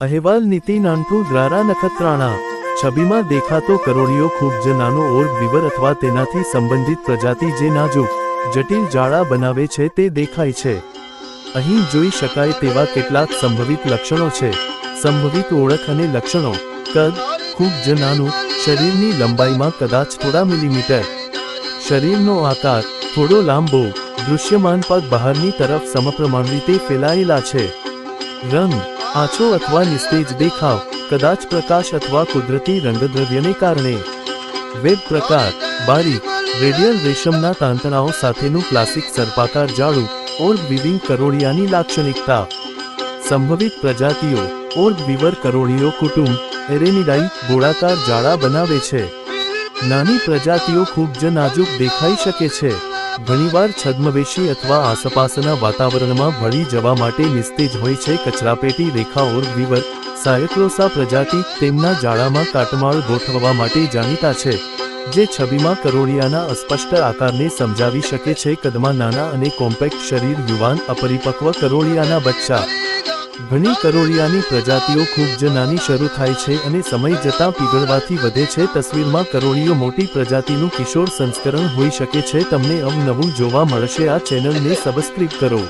અહેવાલ નીતિ નાનટુ દ્વારા નખત્રાણા. છબીમાં દેખાતો કરોળિયો ખૂબ જ નાનો ઓર્ગ વિવર અથવા તેનાથી સંબંધિત પ્રજાતિ જે નાજુક, જટિલ જાળા બનાવે છે તે દેખાય છે. અહીં જોઈ શકાય તેવા કેટલાક સંભવિત લક્ષણો છે. સંભવિત ઓળખ અને લક્ષણો, કદ, ખૂબ જ નાનું, શરીરની લંબાઈમાં કદાચ થોડા મિલીમીટર. શરીરનો આકાર, થોડો લાંબો, દૃશ્યમાન પગ બહારની તરફ સમપ્રમાણ રીતે ફેલાયેલા છે. રંગ આછો અથવા નિસ્તેજ દેખાવ, કદાચ પ્રકાશ અથવા કુદરતી રંગદ્રવ્યને કારણે. વેબ પ્રકાર, બારીક, રેડિયલ રેશમના તાંતણાઓ સાથેનું ક્લાસિક સર્પાકાર જાળું, ઓર્ગ વિવિંગ કરોળિયાની લાક્ષણિકતા. સંભવિત પ્રજાતિઓ, ઓર્ગ વિવર કરોળિયો કુટુંબ, એરેનિડાઈ, ગોળાકાર જાળા બનાવે છે. નાની પ્રજાતિઓ ખૂબ જ નાજુક દેખાઈ શકે છે. ઘણીવાર છદ્મવેશી અથવા આસપાસના વાતાવરણમાં ભળી જવા માટે નિસ્તેજ હોય છે. કચરાપેટી રેખાઓર વિવર, સાયક્લોસા પ્રજાતિ તેમના જાળામાં કાટમાળ ગોઠવવા માટે જાણીતા છે, જે છબીમાં કરોળિયાના અસ્પષ્ટ આકારને સમજાવી શકે છે. કદમાં નાના અને કોમ્પેક્ટ શરીર યુવાન, અપરિપક્વ કરોળિયાના બચ્ચા ઘણી કરોળિયાની પ્રજાતિઓ ખૂબ જ નાની શરૂ થાય છે અને સમય જતાં પીગળવાથી વધે છે. તસવીરમાં કરોળિયો મોટી પ્રજાતિનું કિશોર સંસ્કરણ હોઈ શકે છે. તમને અવનવું જોવા મળશે. આ ચેનલને સબસ્ક્રાઇબ કરો.